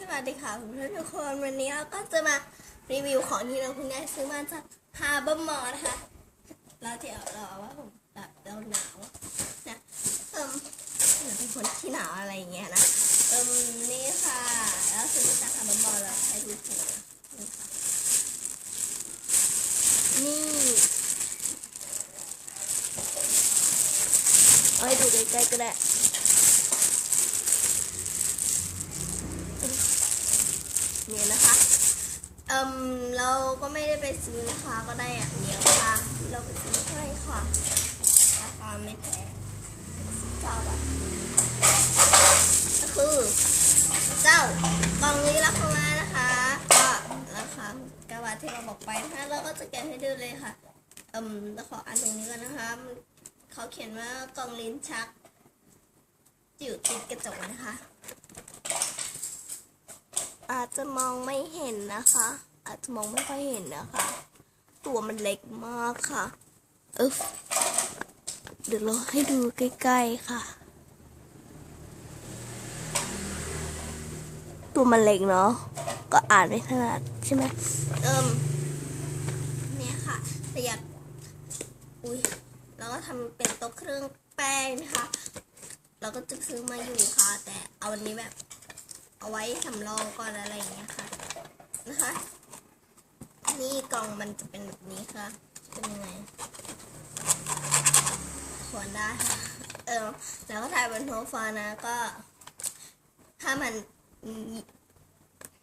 สวัสดีค่ะคุณผู้ชมทุกคนวันนี้เราก็จะมารีวิวของที่เราเพิ่งได้ซื้อมาจากฮาร์เบอร์มอลนะคะแล้วเดี๋ยวเราว่าผมแบบเราหนาวนะเอิมเราเป็นคนที่หนาวอะไรอย่างเงี้ยนะเอิมนี่ค่ะแล้วซื้อมาจากฮาร์เบอร์มอลแล้วใช้ดูถูกนี่ค่ะนี่เอาให้ดูใกล้ๆก็ได้ เนี่ยนะคะ เอิมเราก็ไม่ได้ไปซื้อนะคะก็ได้อย่างเดียวค่ะ เราไปซื้อให้ค่ะราคาไม่แพงเจ้าแบบก็คือเจ้ากล่องนี้ราคามานะคะ ก็ราคากระบาทที่เราบอกไปนะคะเราก็จะแกะให้ดูเลยค่ะเอิมเราขออ่านตรงนี้ก่อนนะคะเขาเขียนว่ากล่องลิ้นชักจิ๋วติดกระจกนะคะ อาจจะมองไม่เห็นนะคะ อาจจะมองไม่ค่อยเห็นนะคะ ตัวมันเล็กมากค่ะเอึฟเดี๋ยวเราให้ดูใกล้ๆค่ะ ตัวมันเล็กเนาะก็อ่านไม่ถนัดใช่ไหมเอิมเนี่ยค่ะแต่อยากอุ้ยเราก็ทำเป็นโต๊ะเครื่องแป้งนะคะ เราก็จะซื้อมาอยู่ค่ะ แต่เอาวันนี้แบบ เอาไว้สำรองก่อนอะไรอย่างเงี้ยค่ะนะคะ นี่กล่องมันจะเป็นแบบนี้ค่ะ เป็นยังไงควรได้ค่ะเออแล้วก็ถ่ายบนโซฟานะก็ ถ้ามัน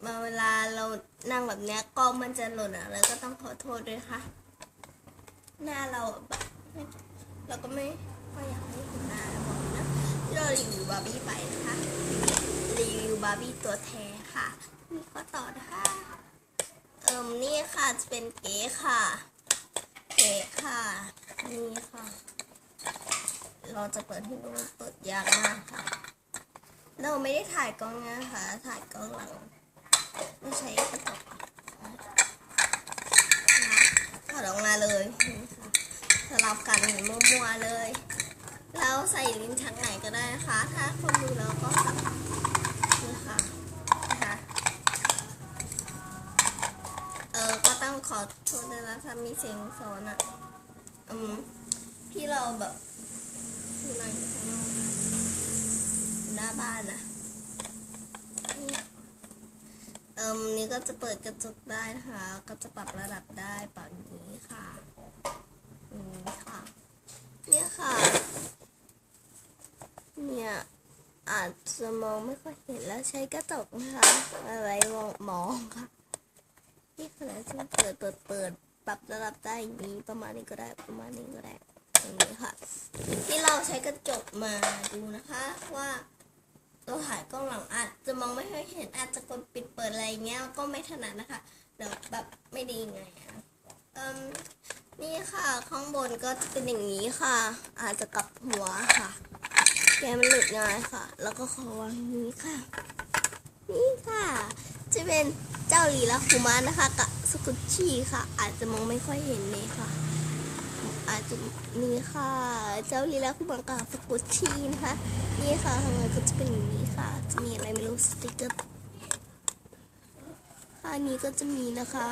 มาเวลาเรานั่งแบบเนี้ยกล้องมันจะหล่นอะ แล้วก็ต้องขอโทษด้วยค่ะ หน้าเราแบบเราก็ไม่ค่อยากให้เห็นหน้าเรานะที่เรารีวิวบาร์บี้ไปนะคะ บาร์บี้ตัวแท้ค่ะมีข้อต่อนะคะเอิมนี่ค่ะจะเป็นเก๋ค่ะ เก๋ค่ะ นี่ค่ะ เราจะเปิดให้ดูเปิดยากมากค่ะ เราไม่ได้ถ่ายกล้องนะคะ ถ่ายกล้องหลัง ไม่ใช้กระจกถอดออกมาเลยนี่ค่ะสลับกันมั่วๆเลย แล้วใส่ลิ้นชักไหนก็ได้นะคะ ถ้าคนดูแล้วก็สับนี่ค่ะนะคะเออ ก็ต้ องขอโทษด้วยนะถ้ามีเสียงสอนอะอืมพี่เราแบบที่เราอยู่ข้างนอกหน้าบ้านนะเนี่ยเอิมนี่ก็จะเปิดกระจกได้นะคะ ก็จะปรับระดับได้ปรับนี้ค่ะอืมค่ะ เนี่ยค่ะ เนี่ยอาจจะมองไม่ค่อยเห็นแล้วใช้กระจกนะคะอะไรมองมองค่ะ นี่ขนาดจะเปิดเปิดเปิดปรับระดับได้อย่างนี้ประมาณนี้ก็ได้ประมาณนี้ก็ได้อย่างนี้ค่ะที่เราใช้กระจกมาดูนะคะว่าเราถ่ายกล้องหลังอาจจะมองไม่ค่อยเห็นอาจจะกดปิดเปิดอะไรเงี้ยก็ไม่ถนัดนะคะเดี๋ยวแบบไม่ดีไงอะเอิ่มนี่ค่ะข้างบนก็จะเป็นอย่างนี้ค่ะ อาจจะกลับหัวค่ะ แกมันหลุดง่ายค่ะ แล้วก็ขอวางนี้ค่ะ นี่ค่ะ จะเป็นเจ้าลีลาคุมานะคะกับสกุชชี่ค่ะ อาจจะมองไม่ค่อยเห็นเลยค่ะ อาจจะนี่ค่ะ เจ้าลีลาคุมากับสกุชชี่นะคะนี่ค่ะข้างในก็จะเป็นอย่างนี้ค่ะ จะมีอะไรไม่รู้สติกเกอร์อันนี้ก็จะมีนะคะ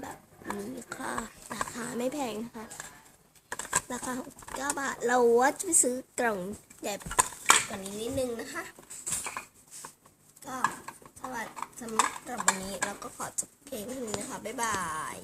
แบบนี้ค่ะราคาไม่แพงนะคะราคา9บาทเราว่าจะไปซื้อกล่องใหญ่กว่านี้นิดนึงนะคะ ก็สวัสดีสำหรับวันนี้ เราก็ขอบเพลงเท่านี้นะคะ บ๊ายบาย